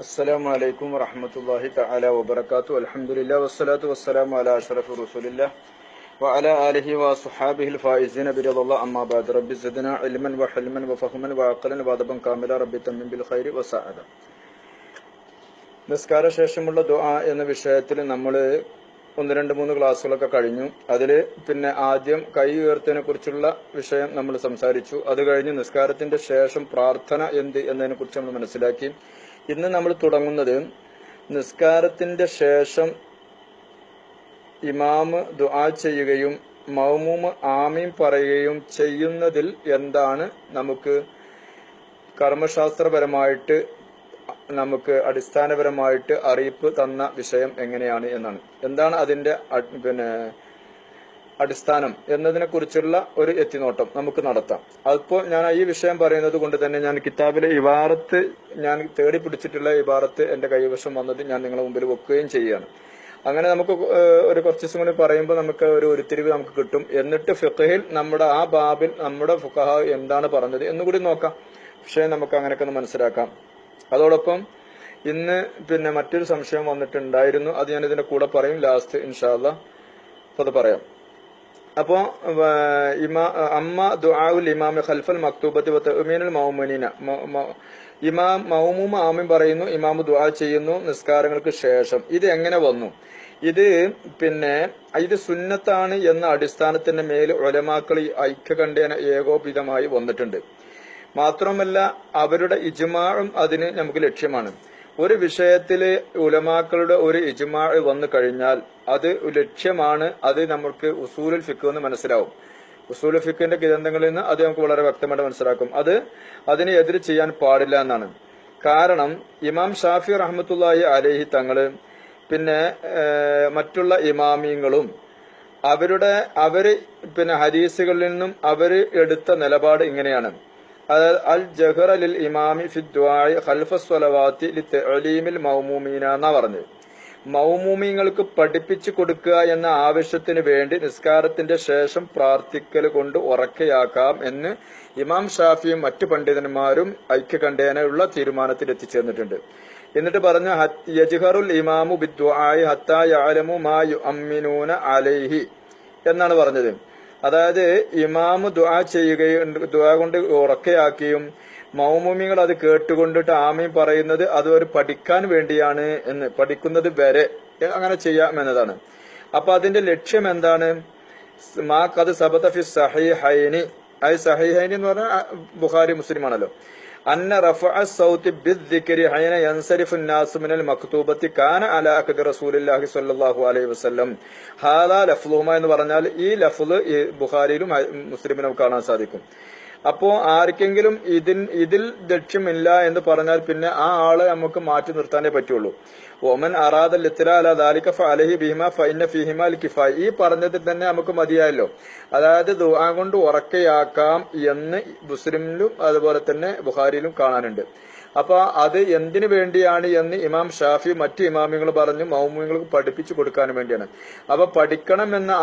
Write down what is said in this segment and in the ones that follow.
السلام عليكم ورحمة الله تعالى وبركاته الحمد لله والصلاة والسلام على أشرف رسول الله وعلى آله وصحابه الفائزين برضا الله أما بعد رب زدنا علما وحلما وفهما وعقلا وادبا كاملا رب تمن بالخير وسعادة നിസ്കാര ശേഷമുള്ള ദുആ എന്ന വിഷയത്തിൽ നമ്മൾ ഒന്ന് രണ്ട് മൂന്ന് ക്ലാസ്സുകളൊക്കെ കഴിഞ്ഞു അതിൽ പിന്നെ ആദ്യം കൈ ഉയർത്തതിനെ കുറിച്ചുള്ള വിഷയം നമ്മൾ സംസാരിച്ചു അത് കഴിഞ്ഞ് നിസ്കാരത്തിന്റെ ശേഷം പ്രാർത്ഥന എന്ത് എന്നതിനെ കുറിച്ച് നമ്മൾ മനസ്സിലാക്കി ഇന്ന് നമ്മൾ തുടങ്ങുന്നത് നിസ്കാരത്തിന്റെ ശേഷം ഇമാമ് ദുആ ചെയ്യുകയും മൗമൂമ് ആമീം പറയുകയും ചെയ്യുന്നതിൽ എന്താണ് നമുക്ക് കർമ്മശാസ്ത്രപരമായിട്ട് നമുക്ക് അടിസ്ഥാനപരമായിട്ട് അറിയിപ്പ് തന്ന വിഷയം എങ്ങനെയാണ് എന്നാണ്. എന്താണ് അതിന്റെ പിന്നെ അടിസ്ഥാനം എന്നതിനെ കുറിച്ചുള്ള ഒരു എത്തിനോട്ടം നമുക്ക് നടത്താം. അപ്പോൾ ഞാൻ ഈ വിഷയം പറയുന്നത് കൊണ്ട് തന്നെ ഞാൻ കിതാബിലെ ഇബാറത്ത് ഞാൻ തേടി പിടിച്ചിട്ടുള്ള ഇബാറത്ത് എന്റെ കൈവശം വന്നത് ഞാൻ നിങ്ങളുടെ മുമ്പിൽ വെക്കുകയും ചെയ്യുകയാണ്. അങ്ങനെ നമുക്ക് ഒരു കുറച്ച് ദിവസം കൂടി പറയുമ്പോൾ നമുക്ക് ഒരു ഉരുത്തിരിവ് നമുക്ക് കിട്ടും. എന്നിട്ട് ഫിഖഹിൽ നമ്മുടെ ആ ബാബിൽ നമ്മുടെ ഫുഖഹ എന്താണ് പറഞ്ഞത് എന്നുകൂടി നോക്കാം. പക്ഷേ നമുക്ക് അങ്ങനെയൊക്കെ ഒന്ന് മനസ്സിലാക്കാം. അതോടൊപ്പം ഇന്ന് പിന്നെ മറ്റൊരു സംശയം വന്നിട്ടുണ്ടായിരുന്നു. അത് ഞാൻ ഇതിന്റെ കൂടെ പറയും ലാസ്റ്റ് ഇൻഷാല്ല അപ്പൊ അത് പറയാം. അപ്പോ അമ്മ ദുആഉൽ ഇമാമി ഖൽഫൽ മക്തൂബത്തി ഉമീനൽ മൗമുനീന. ഇമാം മൗമൂമ ആമീൻ പറയുന്നു ഇമാം ദുആ ചെയ്യുന്നു നിസ്കാരങ്ങൾക്ക് ശേഷം. ഇത് എങ്ങനെ വന്നു? ഇത് പിന്നെ ഇത് സുന്നത്താണ് എന്ന അടിസ്ഥാനത്തിന്റെ മേൽ ഉലമാക്കൾ ഈ ഐക്യകണ്ഠേന ഏകോപിതമായി വന്നിട്ടുണ്ട്. മാത്രമല്ല അവരുടെ ഇജ്മാഉം അതിന് നമുക്ക് ലക്ഷ്യമാണ്. ഒരു വിഷയത്തിൽ ഉലമാക്കളുടെ ഒരു ഇജ്മാ വന്നു കഴിഞ്ഞാൽ അത് ലക്ഷ്യമാണ് അത് നമുക്ക് ഉസൂലുൽ ഫിഖ് എന്ന് മനസ്സിലാവും. ഉസൂലുൽ ഫിക്കിന്റെ ഗ്രന്ഥങ്ങളിൽ നിന്ന് അത് നമുക്ക് വളരെ വ്യക്തമായിട്ട് മനസ്സിലാക്കും. അത് അതിനെ എതിര് ചെയ്യാൻ പാടില്ല എന്നാണ്. കാരണം ഇമാം ഷാഫി റഹമത്തുല്ലായി അലേഹി തങ്ങൾ പിന്നെ മറ്റുള്ള ഇമാമിയങ്ങളും അവരുടെ അവർ പിന്നെ ഹരീസുകളിൽ നിന്നും അവർ എടുത്ത നിലപാട് ഇങ്ങനെയാണ്. അൽ ഇമാമി ലി മൗമൂമീന എന്നാ പറഞ്ഞത്. മൗമൂമിങ്ങൾക്ക് പഠിപ്പിച്ചു കൊടുക്കുക എന്ന ആവശ്യത്തിന് വേണ്ടി നിസ്കാരത്തിന്റെ ശേഷം പ്രാർത്ഥിക്കൽ കൊണ്ട് ഉറക്കയാക്കാം എന്ന് ഇമാം ഷാഫിയും മറ്റു പണ്ഡിതന്മാരും ഐക്യകണ്ഠേനയുള്ള തീരുമാനത്തിൽ എത്തിച്ചേർന്നിട്ടുണ്ട്. എന്നിട്ട് പറഞ്ഞു യജ്ഹറുൽ ഇമാമു ബിദ്വായി ഹത്താ യഅലമു മാ യുഅമ്മിനൂന അലൈഹി എന്നാണ് പറഞ്ഞത്. അതായത് ഇമാമ് ദുആ ചെയ്യുകയും ദുആ കൊണ്ട് ഉറക്കയാക്കിയും മൗമൂമിങ്ങൾ അത് കേട്ടുകൊണ്ടിട്ട് ആമീൻ പറയുന്നത് അത് ഒരു പഠിക്കാൻ വേണ്ടിയാണ് എന്ന് പഠിക്കുന്നത് വരെ അങ്ങനെ ചെയ്യാം എന്നതാണ്. അപ്പൊ അതിന്റെ ലക്ഷ്യം എന്താണ്? മാ കത് സബത ഫി സഹീഹൈനി. അത് സഹീഹൈനി എന്ന് പറഞ്ഞാൽ ബുഖാരി മുസ്ലിം ആണല്ലോ അന്ന റഫഅ സൗത്ത് ബിദ്ദിക്കരി ഹൈന യൻസരിഫ് നാസുമിനൽ മക്തൂബത്തി കാന അല അഖദ് റസൂലുള്ളാഹി സ്വല്ലല്ലാഹു അലൈഹി വസല്ലം. ഹാല ലഫ്ലുഹുമ എന്ന് പറഞ്ഞാൽ ഈ ലഫ്ല് ബുഖാരിയിലും മുസ്ലിമിനും കാണാൻ സാധിക്കും. അപ്പോ ആർക്കെങ്കിലും ഇതിൻ ഇതിൽ ലക്ഷ്യമില്ല എന്ന് പറഞ്ഞാൽ പിന്നെ ആ ആളെ നമുക്ക് മാറ്റി നിർത്താനേ പറ്റുള്ളൂ. ഒമൻ അറാദൽ ദാലിക ഈ പറഞ്ഞതിൽ തന്നെ നമുക്ക് മതിയായല്ലോ. അതായത് ദുആ കൊണ്ട് ഉറക്കയാക്കാം എന്ന് മുസ്ലിമിലും അതുപോലെ തന്നെ ബുഹാരിയിലും കാണാനുണ്ട്. അപ്പൊ അത് എന്തിനു വേണ്ടിയാണ് എന്ന് ഇമാം ഷാഫി മറ്റു ഇമാമിങ്ങൾ പറഞ്ഞു മൗമികൾക്ക് പഠിപ്പിച്ചു കൊടുക്കാൻ വേണ്ടിയാണ്. അപ്പൊ പഠിക്കണം എന്ന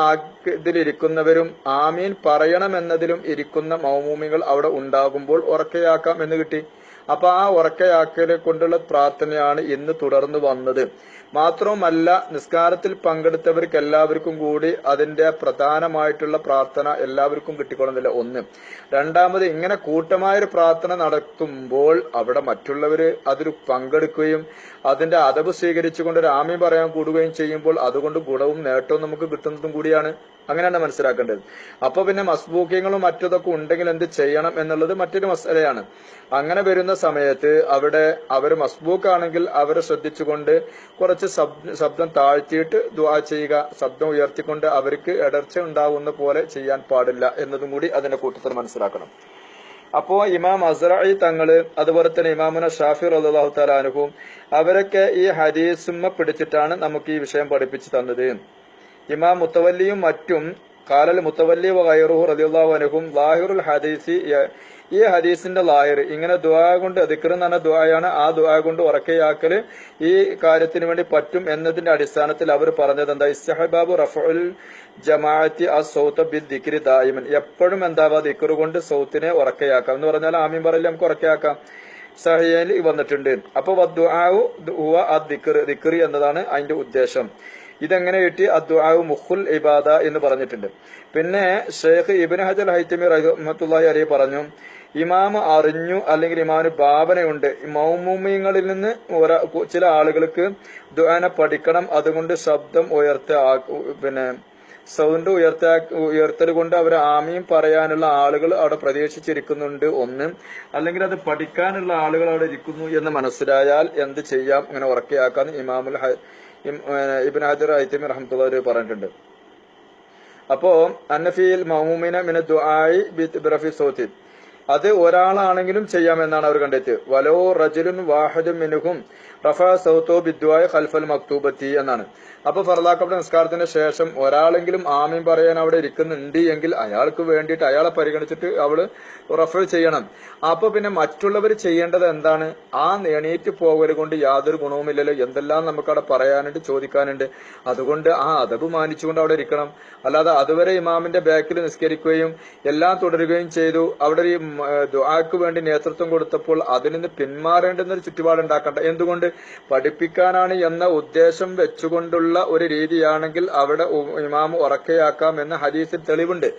ഇതിലിരിക്കുന്നവരും ആമീൻ പറയണമെന്നതിലും ഇരിക്കുന്ന മൗമൂമികൾ അവിടെ ഉണ്ടാകുമ്പോൾ ഉറക്കയാക്കാം എന്ന് കിട്ടി. അപ്പൊ ആ ഉറക്കയാക്കലെ കൊണ്ടുള്ള പ്രാർത്ഥനയാണ് ഇന്ന് തുടർന്ന് വന്നത്. മാത്രവുമല്ല നിസ്കാരത്തിൽ പങ്കെടുത്തവർക്ക് എല്ലാവർക്കും കൂടി അതിന്റെ പ്രധാനമായിട്ടുള്ള പ്രാർത്ഥന എല്ലാവർക്കും കിട്ടിക്കൊള്ളുന്നില്ല. ഒന്ന്. രണ്ടാമത് ഇങ്ങനെ കൂട്ടമായൊരു പ്രാർത്ഥന നടത്തുമ്പോൾ അവിടെ മറ്റുള്ളവര് അതിൽ പങ്കെടുക്കുകയും അതിന്റെ അതവ് സ്വീകരിച്ചുകൊണ്ട് ഒരു ആമി പറയാൻ കൂടുകയും ചെയ്യുമ്പോൾ അതുകൊണ്ട് ഗുണവും നേട്ടവും നമുക്ക് കിട്ടുന്നതും കൂടിയാണ്. അങ്ങനെയാണ് മനസ്സിലാക്കേണ്ടത്. അപ്പൊ പിന്നെ മസ്ബൂക്കിങ്ങളും മറ്റതൊക്കെ ഉണ്ടെങ്കിൽ എന്ത് ചെയ്യണം എന്നുള്ളത് മറ്റൊരു മസലയാണ്. അങ്ങനെ വരുന്ന സമയത്ത് അവിടെ അവർ മസ്ബൂക്കാണെങ്കിൽ അവരെ ശ്രദ്ധിച്ചുകൊണ്ട് കുറച്ച് ശബ്ദം താഴ്ത്തിയിട്ട് ദുആ ചെയ്യുക ശബ്ദം ഉയർത്തിക്കൊണ്ട് അവർക്ക് ഇടർച്ച ഉണ്ടാവുന്ന പോലെ ചെയ്യാൻ പാടില്ല എന്നതും കൂടി അതിന്റെ കൂട്ടത്തിൽ മനസ്സിലാക്കണം. അപ്പോ ഇമാം അസറായി തങ്ങൾ അതുപോലെ തന്നെ ഇമാമുന ഷാഫി അള്ളാഹു അനുഭവം അവരൊക്കെ ഈ ഹരീസുമ പിടിച്ചിട്ടാണ് നമുക്ക് ഈ വിഷയം പഠിപ്പിച്ചു തന്നത്. ഇമാം മുത്തവല്ലിയും മറ്റും കാലൽ മുത്തവല്ലി വൈറുഹു അൻഹും ലാഹിറുൽ ഹദീസി ഈ ഹദീസിന്റെ ലാഹിർ ഇങ്ങനെ ദുആ കൊണ്ട് ദിക്ർ എന്ന് പറഞ്ഞ ദുആയാണ് ആ ദുആ കൊണ്ട് ഉറക്കയാക്കൽ ഈ കാര്യത്തിന് വേണ്ടി പറ്റും എന്നതിന്റെ അടിസ്ഥാനത്തിൽ അവർ പറഞ്ഞത് എന്താ? ഇസ്തഹബാബു റഫഉൽ ജമാഅത്തി ആ സൗത്ത് ബിൽ ദിക്രി ദായിമൻ. എപ്പോഴും എന്താവാ ദിക്ർ കൊണ്ട് സൗത്തിനെ ഉറക്കയാക്കാം. എന്ന് പറഞ്ഞാൽ ആമീൻ പറയില്ല നമുക്ക് ഉറക്കയാക്കാം. സഹിയയിൽ വന്നിട്ടുണ്ട്. അപ്പൊ അദ്ദിക്ർ ദിക്ർ എന്നതാണ് അതിന്റെ ഉദ്ദേശം. ഇതെങ്ങനെ കിട്ടി? അദ്ദുആഉ മുഖുൽ ഇബാദ എന്ന് പറഞ്ഞിട്ടുണ്ട്. പിന്നെ ഷെയ്ഖ് ഇബിൻ ഹജൽ ഹൈത്തമി റഹ്മത്തുല്ലാഹി അലി പറഞ്ഞു ഇമാമ് അറിഞ്ഞു അല്ലെങ്കിൽ ഇമാമിന് ഭാവനയുണ്ട്. മൗമുമിങ്ങളിൽ നിന്ന് ചില ആളുകൾക്ക് ദുആന പഠിക്കണം അതുകൊണ്ട് ശബ്ദം ഉയർത്ത പിന്നെ സൗണ്ട് ഉയർത്ത ഉയർത്തൽ കൊണ്ട് അവർ ആമയും പറയാനുള്ള ആളുകൾ അവിടെ പ്രതീക്ഷിച്ചിരിക്കുന്നുണ്ട് ഒന്ന്. അല്ലെങ്കിൽ അത് പഠിക്കാനുള്ള ആളുകൾ അവിടെ ഇരിക്കുന്നു എന്ന് മനസ്സിലായാൽ എന്ത് ചെയ്യാം? അങ്ങനെ ഉറക്കയാക്കാൻ ഇമാമുൽ ഹ- ഇം- ഏഹ് ഇബ്നു ഹജർ ഐത്തമി റഹ്മത്തുള്ളാഹി പറഞ്ഞിട്ടുണ്ട്. അപ്പോ അന്നഫിയിൽ മഹൂമിന മിന ദുആയി ബിറഫി സൗത്തി അത് ഒരാളാണെങ്കിലും ചെയ്യാമെന്നാണ് അവർ കണ്ടെത്തിയത്. വലോ റജുലുൻ വാഹദും മിനുഹും റഫ സൗത്തോ ബിദ്വായ് ഖൽഫൽ മക്തൂബത്തി എന്നാണ്. അപ്പൊ ഫർലാക്കപ്പെട്ട നിസ്കാരത്തിന് ശേഷം ഒരാളെങ്കിലും ആമീൻ പറയാൻ അവിടെ ഇരിക്കുന്നുണ്ട് എങ്കിൽ അയാൾക്ക് വേണ്ടിയിട്ട് അയാളെ പരിഗണിച്ചിട്ട് അവൾ റഫർ ചെയ്യണം. അപ്പൊ പിന്നെ മറ്റുള്ളവർ ചെയ്യേണ്ടത് എന്താണ്? ആ എണീറ്റ് പോകൽ കൊണ്ട് യാതൊരു ഗുണവുമില്ലല്ലോ എന്തെല്ലാം നമുക്ക് അവിടെ പറയാനുണ്ട് ചോദിക്കാനുണ്ട്. അതുകൊണ്ട് ആ അതബ് മാനിച്ചുകൊണ്ട് അവിടെ ഇരിക്കണം. അല്ലാതെ അതുവരെ ഇമാമിന്റെ ബാക്കിൽ നിസ്കരിക്കുകയും എല്ലാം തുടരുകയും ചെയ്തു. അവിടെ ഈ ദുആക്ക് വേണ്ടി നേതൃത്വം കൊടുത്തപ്പോൾ അതിൽ നിന്ന് പിന്മാറേണ്ടുന്ന ഒരു ചുറ്റുപാട് ഉണ്ടാക്കണ്ട. എന്തുകൊണ്ട്? പഠിപ്പിക്കാനാണ് എന്ന ഉദ്ദേശം വെച്ചുകൊണ്ടുള്ള ഒരു രീതിയാണെങ്കിൽ അവിടെ ഇമാം ഉറക്കയാക്കാം എന്ന ഹദീസിൽ തെളിവുണ്ട്.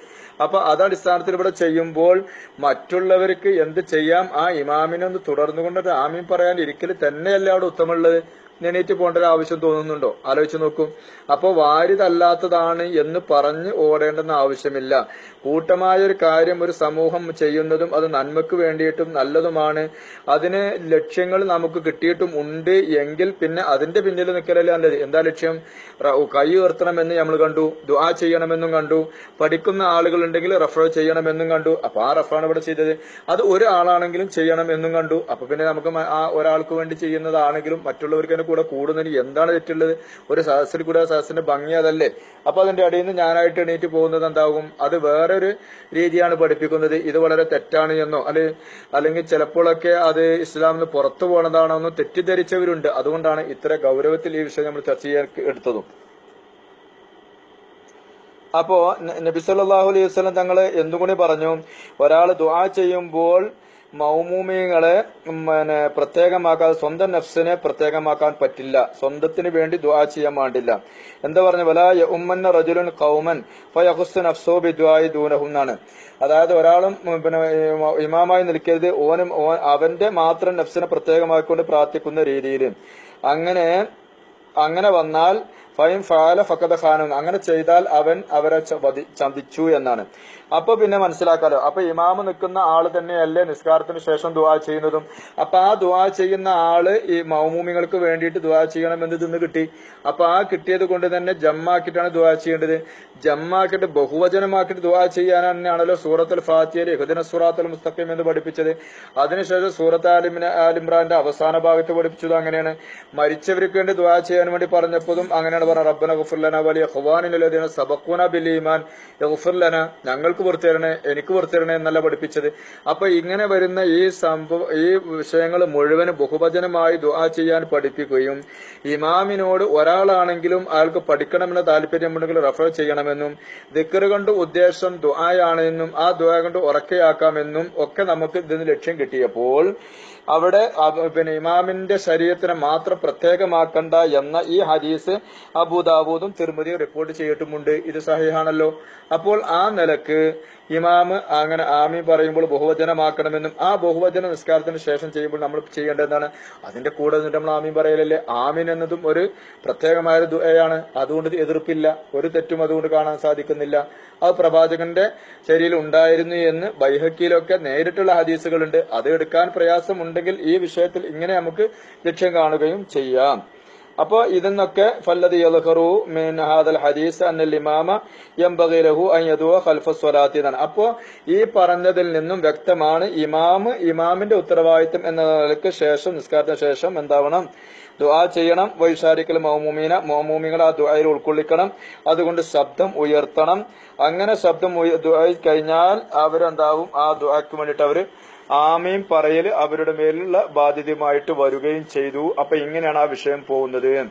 അപ്പൊ അതടിസ്ഥാനത്തിൽ ഇവിടെ ചെയ്യുമ്പോൾ മറ്റുള്ളവർക്ക് എന്ത് ചെയ്യാം? ആ ഇമാമിനെ ഒന്ന് തുടർന്നുകൊണ്ട് ആമീൻ പറയാൻ ഇരിക്കൽ തന്നെയല്ല അവിടെ ഉത്തമമുള്ളത്? എണീറ്റ് പോകേണ്ട ഒരു ആവശ്യം തോന്നുന്നുണ്ടോ? ആലോചിച്ച് നോക്കൂ. അപ്പൊ വാരിതല്ലാത്തതാണ് എന്ന് പറഞ്ഞ് ഓടേണ്ടെന്ന ആവശ്യമില്ല. കൂട്ടമായ ഒരു കാര്യം ഒരു സമൂഹം ചെയ്യുന്നതും അത് നന്മക്ക് വേണ്ടിയിട്ടും നല്ലതുമാണ്. അതിന് ലക്ഷ്യങ്ങൾ നമുക്ക് കിട്ടിയിട്ടും ഉണ്ട് എങ്കിൽ പിന്നെ അതിന്റെ പിന്നിൽ നിൽക്കലല്ലേ നല്ലത്. എന്താ ലക്ഷ്യം? കൈ ഉയർത്തണമെന്ന് നമ്മൾ കണ്ടു ദുആ ചെയ്യണമെന്നും കണ്ടു പഠിക്കുന്ന ആളുകൾ ഉണ്ടെങ്കിൽ റഫർ ചെയ്യണമെന്നും കണ്ടു. അപ്പൊ ആ റഫാണ് ഇവിടെ ചെയ്തത്. അത് ഒരാളാണെങ്കിലും ചെയ്യണം എന്നും കണ്ടു. അപ്പൊ പിന്നെ നമുക്ക് ആ ഒരാൾക്ക് വേണ്ടി ചെയ്യുന്നതാണെങ്കിലും മറ്റുള്ളവർക്ക് അതിന്റെ കൂടെ കൂടുന്നതിന് എന്താണ് തെറ്റുള്ളത്? ഒരു സഹസിൽ കൂടെ ആ ഭംഗി അതല്ലേ? അപ്പൊ അതിന്റെ അടിയിൽ നിന്ന് ഞാനായിട്ട് എണീറ്റ് പോകുന്നത് എന്താകും? അത് വേറൊരു രീതിയാണ് പഠിപ്പിക്കുന്നത്. ഇത് വളരെ തെറ്റാണ് എന്നോ അല്ലെ അല്ലെങ്കിൽ ചിലപ്പോഴൊക്കെ അത് ഇസ്ലാമിന് പുറത്തു പോകണതാണോ തെറ്റിദ്ധരിച്ചവരുണ്ട്. അതുകൊണ്ടാണ് ഇത്ര ഗൗരവത്തിൽ ഈ വിഷയം നമ്മൾ ചർച്ച ചെയ്യാൻ എടുത്തതും. അപ്പോ സല്ലല്ലാഹു അലൈഹി വസല്ലം തങ്ങൾ എന്തുകൊണ്ട് പറഞ്ഞു? ഒരാൾ ദുആ ചെയ്യുമ്പോൾ ഉം, പിന്നെ പ്രത്യേകമാക്കാതെ സ്വന്തം നഫ്സിനെ പ്രത്യേകമാക്കാൻ പറ്റില്ല. സ്വന്തത്തിന് വേണ്ടി ദുആ ചെയ്യാൻ പാടില്ല എന്താ പറഞ്ഞ പോലെ ഉമ്മന്ന റജുലുൻ കൗമൻ ഫയഖുസ്സു നഫ്സു ബിദുആയി ദൂനഹും എന്നാണ്. അതായത് ഒരാളും പിന്നെ ഇമാമായി നിൽക്കരുത്. ഓനും അവന്റെ മാത്രം നഫ്സിനെ പ്രത്യേകമാക്കിക്കൊണ്ട് പ്രാർത്ഥിക്കുന്ന രീതിയിൽ. അങ്ങനെ അങ്ങനെ വന്നാൽ ഫൈൻ ഫാല ഫക്കത ഖാനു അങ്ങനെ ചെയ്താൽ അവൻ അവരെ ചന്തിച്ചു എന്നാണ്. അപ്പൊ പിന്നെ മനസ്സിലാക്കാലോ. അപ്പൊ ഇമാമ് നിൽക്കുന്ന ആൾ തന്നെയല്ലേ നിസ്കാരത്തിന് ശേഷം ദുവാ ചെയ്യുന്നതും. അപ്പൊ ആ ദുവാ ചെയ്യുന്ന ആൾ ഈ മൗമൂമികൾക്ക് വേണ്ടിയിട്ട് ദുആ ചെയ്യണമെന്ന് നിന്ന് കിട്ടി. അപ്പൊ ആ കിട്ടിയത് കൊണ്ട് തന്നെ ജമ്മാക്കിയിട്ടാണ് ദുവാ ചെയ്യേണ്ടത്. ജമ്മാക്കിയിട്ട് ബഹുവചനമാക്കിയിട്ട് ദുവാ ചെയ്യാൻ തന്നെയാണല്ലോ സൂറത്തുൽ ഫാത്തിയയിൽ ഹുദിന സൂറാത്തുൽ മുസ്തഖീം എന്ന് പഠിപ്പിച്ചത്. അതിനുശേഷം സൂറത്ത് ആലിമിന് ആലിമ്രാന്റെ അവസാന ഭാഗത്ത് പഠിപ്പിച്ചത് അങ്ങനെയാണ്. മരിച്ചവർക്ക് വേണ്ടി ദുവാ ചെയ്യാൻ വേണ്ടി പറഞ്ഞപ്പോഴും അങ്ങനെയാണ് പറഞ്ഞത് റബ്ബന ഗുഫുർലന വലിയ ഖുവാനിലതിനെ സബക്കൂന ബിൽ ഈമാൻ. ഗുഫുർലന ഞങ്ങൾക്ക് പുറത്തേരണേ എനിക്ക് പുറത്തേരണേ എന്നല്ല പഠിപ്പിച്ചത്. അപ്പൊ ഇങ്ങനെ വരുന്ന ഈ സംഭവ ഈ വിഷയങ്ങൾ മുഴുവൻ ബഹുവചനമായി ദുആ ചെയ്യാൻ പഠിപ്പിക്കുകയും ഇമാമിനോട് ഒരാളാണെങ്കിലും അയാൾക്ക് പഠിക്കണമെന്ന താല്പര്യമുണ്ടെങ്കിൽ റഫർ ചെയ്യണമെന്നും ദിക്കറ് കൊണ്ട് ഉദ്ദേശം ദുആയാണെന്നും ആ ദുആ കൊണ്ട് ഉറക്കയാക്കാമെന്നും ഒക്കെ നമുക്ക് ഇതിന് ലക്ഷ്യം കിട്ടിയപ്പോൾ അവിടെ അവ- പിന്നെ ഇമാമിന്റെ ശരീരത്തിനെ മാത്രം പ്രത്യേകമാക്കണ്ട എന്ന ഈ ഹദീസ് അബൂദാബൂദും തിരുമതിയും റിപ്പോർട്ട് ചെയ്തിട്ടുമുണ്ട്. ഇത് സഹിഹാണല്ലോ. അപ്പോൾ ആ നിലയ്ക്ക് ഇമാമ് അങ്ങനെ ആമി പറയുമ്പോൾ ബഹുവചനമാക്കണമെന്നും ആ ബഹുവചന നിസ്കാരത്തിന് ശേഷം ചെയ്യുമ്പോൾ നമ്മൾ ചെയ്യേണ്ടതെന്നാണ് അതിന്റെ കൂടെ നിന്നിട്ട് നമ്മൾ ആമീൻ പറയലല്ലേ? ആമീൻ എന്നതും ഒരു പ്രത്യേകമായ ഒരു അതുകൊണ്ട് എതിർപ്പില്ല. ഒരു തെറ്റും അതുകൊണ്ട് കാണാൻ സാധിക്കുന്നില്ല. അത് പ്രവാചകന്റെ ശരീരം ഉണ്ടായിരുന്നു എന്ന് ബൈഹക്കിയിലൊക്കെ നേരിട്ടുള്ള ഹദീസുകളുണ്ട്. അത് എടുക്കാൻ പ്രയാസമുണ്ടെങ്കിൽ ഈ വിഷയത്തിൽ ഇങ്ങനെ നമുക്ക് ലക്ഷ്യം കാണുകയും ചെയ്യാം. അപ്പോ ഇതിന്നൊക്കെ ഫല്ലദി യൽഹറു മിൻ ഹാദൽ ഹദീസ് അന്നൽ ഇമാമ യംബഗി ലഹു അൻ യദുവ ഖൽഫ സ്വലാത്തി എന്നാണ്. അപ്പോ ഈ പറഞ്ഞതിൽ നിന്നും വ്യക്തമാണ് ഇമാമ് ഇമാമിന്റെ ഉത്തരവാദിത്തം എന്ന നിലയ്ക്ക് ശേഷം നിസ്കാരത്തിന് ശേഷം എന്താവണം? ദുആ ചെയ്യണം. വൈശാരിക്കൽ മൗമൂമീന മൗമൂമികൾ ആ ദുആയിൽ ഉൾക്കൊള്ളിക്കണം. അതുകൊണ്ട് ശബ്ദം ഉയർത്തണം. അങ്ങനെ ശബ്ദം ദുആ കഴിഞ്ഞാൽ അവരെന്താവും? ആ ദുആക്ക് വേണ്ടിയിട്ട് അവർ ആമീൻ പറയൽ അവരുടെ മേലുള്ള ബാധ്യതയുമായിട്ട് വരികയും ചെയ്തു. അപ്പൊ ഇങ്ങനെയാണ് ആ വിഷയം പോകുന്നത്.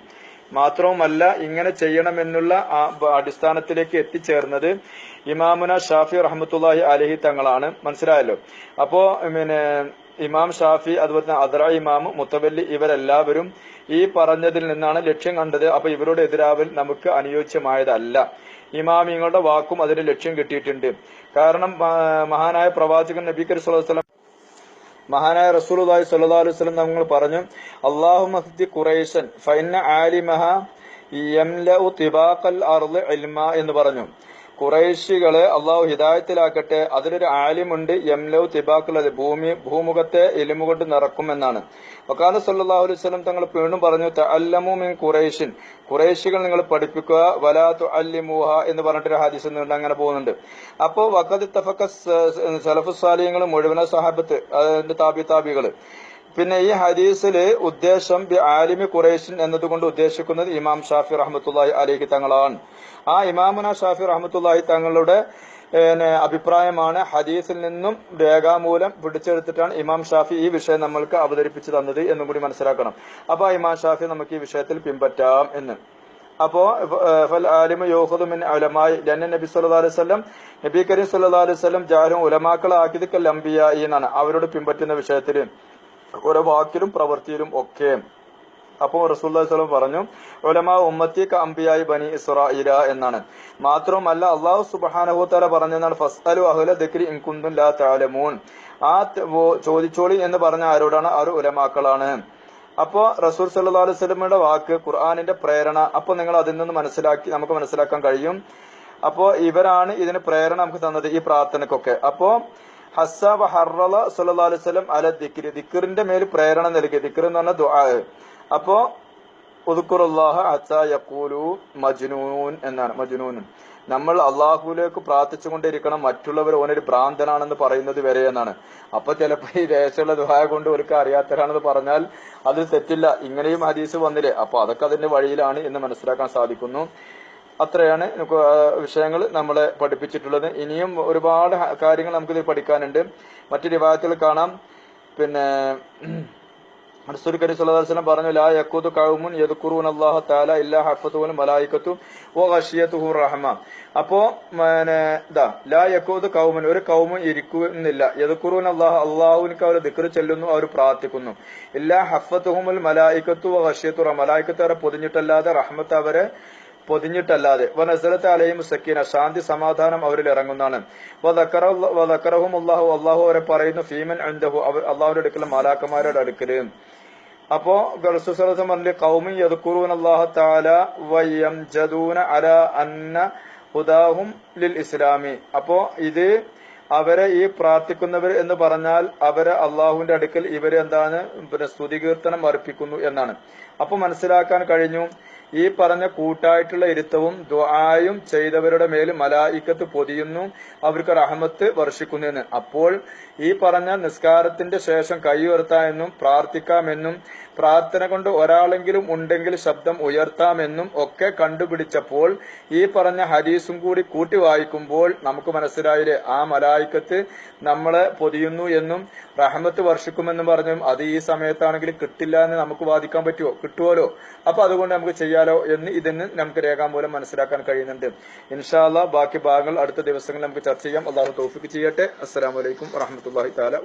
മാത്രവുമല്ല ഇങ്ങനെ ചെയ്യണമെന്നുള്ള ആ അടിസ്ഥാനത്തിലേക്ക് എത്തിച്ചേർന്നത് ഇമാമുന ഷാഫി റഹമത്തുല്ലാഹി അലഹി തങ്ങളാണ്. മനസ്സിലായല്ലോ? അപ്പോ പിന്നെ ഇമാം ഷാഫി അതുപോലെ തന്നെ അദ്ര ഇമാം മുത്തവല്ലി ഇവരെല്ലാവരും ഈ പറഞ്ഞതിൽ നിന്നാണ് ലക്ഷ്യം കണ്ടത്. അപ്പൊ ഇവരുടെ എതിരാവൽ നമുക്ക് അനുയോജ്യമായതല്ല. ഇമാമിങ്ങളുടെ വാക്കും അതിന് ലക്ഷ്യം കിട്ടിയിട്ടുണ്ട്. കാരണം മഹാനായ പ്രവാചകൻ നബി കരി മഹാനായ റസൂലുള്ളാഹി സ്വല്ലല്ലാഹു അലൈഹി സ്വലം തങ്ങൾ പറഞ്ഞു അള്ളാഹു മഹ്ദി ഖുറൈശൻ ഫൈന ആലിമഹ യംലഉ തിബാഖൽ അർൾ ഇൽമ എന്ന് പറഞ്ഞു. ഖുറൈശികളെ അള്ളാഹു ഹിദായത്തിലാക്കട്ടെ അതിലൊരു ആലിമുണ്ട് യംലവ് തിബാക്കുള്ളത് ഭൂമി ഭൂമുഖത്തെ എലിമുകൊണ്ട് നിറക്കുമെന്നാണ് വക്കാല സല്ലല്ലാഹു അലൈഹി വസല്ലം തങ്ങൾ വീണ്ടും പറഞ്ഞു അല്ലമു മിൻ കുറേശിൻ. കുറേശികൾ നിങ്ങൾ പഠിപ്പിക്കുക വലാ തുഅല്ലിമുഹ എന്ന് പറഞ്ഞിട്ടൊരു ഹാദീസ് എന്നുണ്ട് അങ്ങനെ പോകുന്നുണ്ട്. അപ്പോ വക്കത് തഫക്ക സലഫു സാലിഹ്യങ്ങൾ മുഴുവന സഹാബത്ത് അതിന്റെ താബി താബികൾ പിന്നെ ഈ ഹദീസിൽ ഉദ്ദേശം ബി ആലിമി ഖുറൈഷിൻ എന്നതുകൊണ്ട് ഉദ്ദേശിക്കുന്നത് ഇമാം ഷാഫി റഹമത്തുല്ലാഹി അലൈഹി തങ്ങളാണ്. ആ ഇമാമുന ഷാഫി റഹമത്തുല്ലാഹി തങ്ങളുടെ അഭിപ്രായമാണ് ഹദീസിൽ നിന്നും രേഖാമൂലം പിടിച്ചെടുത്തിട്ടാണ് ഇമാം ഷാഫി ഈ വിഷയം നമ്മൾക്ക് അവതരിപ്പിച്ചു തന്നത് എന്നും കൂടി മനസ്സിലാക്കണം. അപ്പൊ ഇമാം ഷാഫി നമുക്ക് ഈ വിഷയത്തിൽ പിൻപറ്റാം എന്ന്. അപ്പോ ഫൽ ആലിമ യൂഖദു മിൻ ഉലമായി ലന്ന നബി സല്ലല്ലാഹു അലൈഹി വസല്ലം നബി കരീം സല്ലല്ലാഹു അലൈഹി വസല്ലം ജാലും ഉലമാക്കളാക്കിയത് കൽ അംബിയായി എന്നാണ് അവരോട് പിൻപറ്റുന്ന വിഷയത്തിൽ ഓരോ വാക്കിലും പ്രവൃത്തിയിലും ഒക്കെ. അപ്പോൾ റസൂല്ലം പറഞ്ഞു ഉലമാ ഉമ്മത്തി അമ്പിയായി ബനി ഇസ്രായില എന്നാണ്. മാത്രവുമല്ല അള്ളാഹു സുബ്ഹാനഹു തആല പറഞ്ഞെന്നാണ് ഫസ്അലു അഹ്ല ദിക്രി ഇൻ കുന്തും ലാ തഅലമൂൻ ആ ചോദിച്ചോളി എന്ന് പറഞ്ഞ ആരോടാണ്? അവർ ഉലമാക്കളാണ്. അപ്പോ റസൂൽ സല്ലു അലൈഹി വസല്ലമയുടെ വാക്ക് ഖുർആാനിന്റെ പ്രേരണ അപ്പൊ നിങ്ങൾ അതിൽ നിന്ന് മനസ്സിലാക്കി നമുക്ക് മനസ്സിലാക്കാൻ കഴിയും. അപ്പോ ഇവരാണ് ഇതിന് പ്രേരണ നമുക്ക് തന്നത് ഈ പ്രാർത്ഥനക്കൊക്കെ. അപ്പോ ഹസ്സാബ് ഹർറല സുല്ലാ അലൈഹി സ്വലം അല ദിക്രി. ദിക്റിന്റെ മേൽ പ്രേരണ നൽകി. ദിക്ർ എന്ന് പറഞ്ഞ ദുആ. അപ്പോ യഖൂലു മജ്നൂൻ എന്നാണ്. മജ്നൂൻ. നമ്മൾ അള്ളാഹുലേക്ക് പ്രാർത്ഥിച്ചുകൊണ്ടിരിക്കണം. മറ്റുള്ളവർ ഓനൊരു ഭ്രാന്തനാണെന്ന് പറയുന്നത് വരെ എന്നാണ്. അപ്പൊ ചിലപ്പോ ഈ ദേശമുള്ള ദുഹായ കൊണ്ട് ഒരുക്ക അറിയാത്തവരാണെന്ന് പറഞ്ഞാൽ അത് തെറ്റില്ല. ഇങ്ങനെയും ഹദീസ് വന്നില്ലേ? അപ്പൊ അതൊക്കെ അതിന്റെ വഴിയിലാണ് എന്ന് മനസ്സിലാക്കാൻ സാധിക്കുന്നു. അത്രയാണ് വിഷയങ്ങൾ നമ്മളെ പഠിപ്പിച്ചിട്ടുള്ളത്. ഇനിയും ഒരുപാട് കാര്യങ്ങൾ നമുക്കിതിൽ പഠിക്കാനുണ്ട്. മറ്റു വിഭാഗത്തിൽ കാണാം. പിന്നെ റസൂൽ കരീം വസല്ലം പറഞ്ഞു ലാ യഖൂദു ഖൗമുൻ യദ്കുറൂന അല്ലാഹ തആല ഇല്ലാ ഹഫത്തുഹുൽ മലായികത്തു വ ഖശിയതുഹു റഹ്മ. അപ്പോ ഇതാ ലാ യഖൂദു ഖൗമുൻ ഒരു കൗമും ഇരിക്കുന്നില്ല. യദ്കുറൂന അല്ലാഹ അല്ലാഹുവിനക്ക് അവർ ദിക്ർ ചൊല്ലുന്നു അവർ പ്രാർത്ഥിക്കുന്നു. ഇല്ലാ ഹഫത്തുഹുൽ മലായികത്തു വ ഖശിയതു റഹ്മ. മലായികത്ത് അവരെ പൊതിഞ്ഞിട്ടല്ലാതെ റഹ്മത്ത് അവരെ പൊതിഞ്ഞിട്ടല്ലാതെ. വനസലത്ത് അലയും സക്കീന ശാന്തി സമാധാനം അവരിൽ ഇറങ്ങുന്നതാണ്. വദക്കറഹും അള്ളാഹു അള്ളാഹു അവരെ പറയുന്നു ഫീമൻ അൻദഹു അവർ അള്ളാഹുവിന്റെ അടുക്കൽ മാലാക്കന്മാരുടെ അടുക്കൽ അപ്പോ ഗൾസുസലസം പറഞ്ഞ കൗമി അള്ളാഹു താല തആല വയംജദൂന അല അന്ന ഹുദാഹും ലിൽ ഇസ്ലാമി. അപ്പോ ഇത് അവരെ ഈ പ്രാർത്ഥിക്കുന്നവർ എന്ന് പറഞ്ഞാൽ അവരെ അള്ളാഹുവിന്റെ അടുക്കൽ ഇവരെന്താണ്? പിന്നെ സ്തുതികീർത്തനം അർപ്പിക്കുന്നു എന്നാണ്. അപ്പൊ മനസ്സിലാക്കാൻ കഴിഞ്ഞു ഈ പറഞ്ഞ കൂട്ടായിട്ടുള്ള ഇരുത്തവും ദ്വായും ചെയ്തവരുടെ മേൽ മലായിക്കത്ത് പൊതിയുന്നു അവർക്ക് റഹമത്ത് വർഷിക്കുന്നു അപ്പോൾ ഈ പറഞ്ഞ നിസ്കാരത്തിന്റെ ശേഷം കൈ ഉയർത്താമെന്നും പ്രാർത്ഥിക്കാമെന്നും പ്രാർത്ഥന കൊണ്ട് ഒരാളെങ്കിലും ഉണ്ടെങ്കിൽ ശബ്ദം ഉയർത്താമെന്നും ഒക്കെ കണ്ടുപിടിച്ചപ്പോൾ ഈ പറഞ്ഞ ഹദീസും കൂടി കൂട്ടി വായിക്കുമ്പോൾ നമുക്ക് മനസ്സിലായില്ലേ ആ മലായിക്കത്ത് നമ്മളെ പൊതിയുന്നു എന്നും റഹമത്ത് വർഷിക്കുമെന്നും പറഞ്ഞു അത് ഈ സമയത്താണെങ്കിൽ കിട്ടില്ല എന്ന് നമുക്ക് വാദിക്കാൻ പറ്റുമോ കിട്ടുമല്ലോ അപ്പൊ അതുകൊണ്ട് നമുക്ക് ചെയ്യാലോ എന്ന് ഇതിന് നമുക്ക് രേഖാമൂലം മനസ്സിലാക്കാൻ കഴിയുന്നുണ്ട്. ഇൻഷാല്ല ബാക്കി ഭാഗങ്ങൾ അടുത്ത ദിവസങ്ങളിൽ നമുക്ക് ചർച്ച ചെയ്യാം. അള്ളാഹു തോഫിക്ക് ചെയ്യട്ടെ. അസ്സാം വലൈക്കും വാഹമത്തല്ലാഹി താല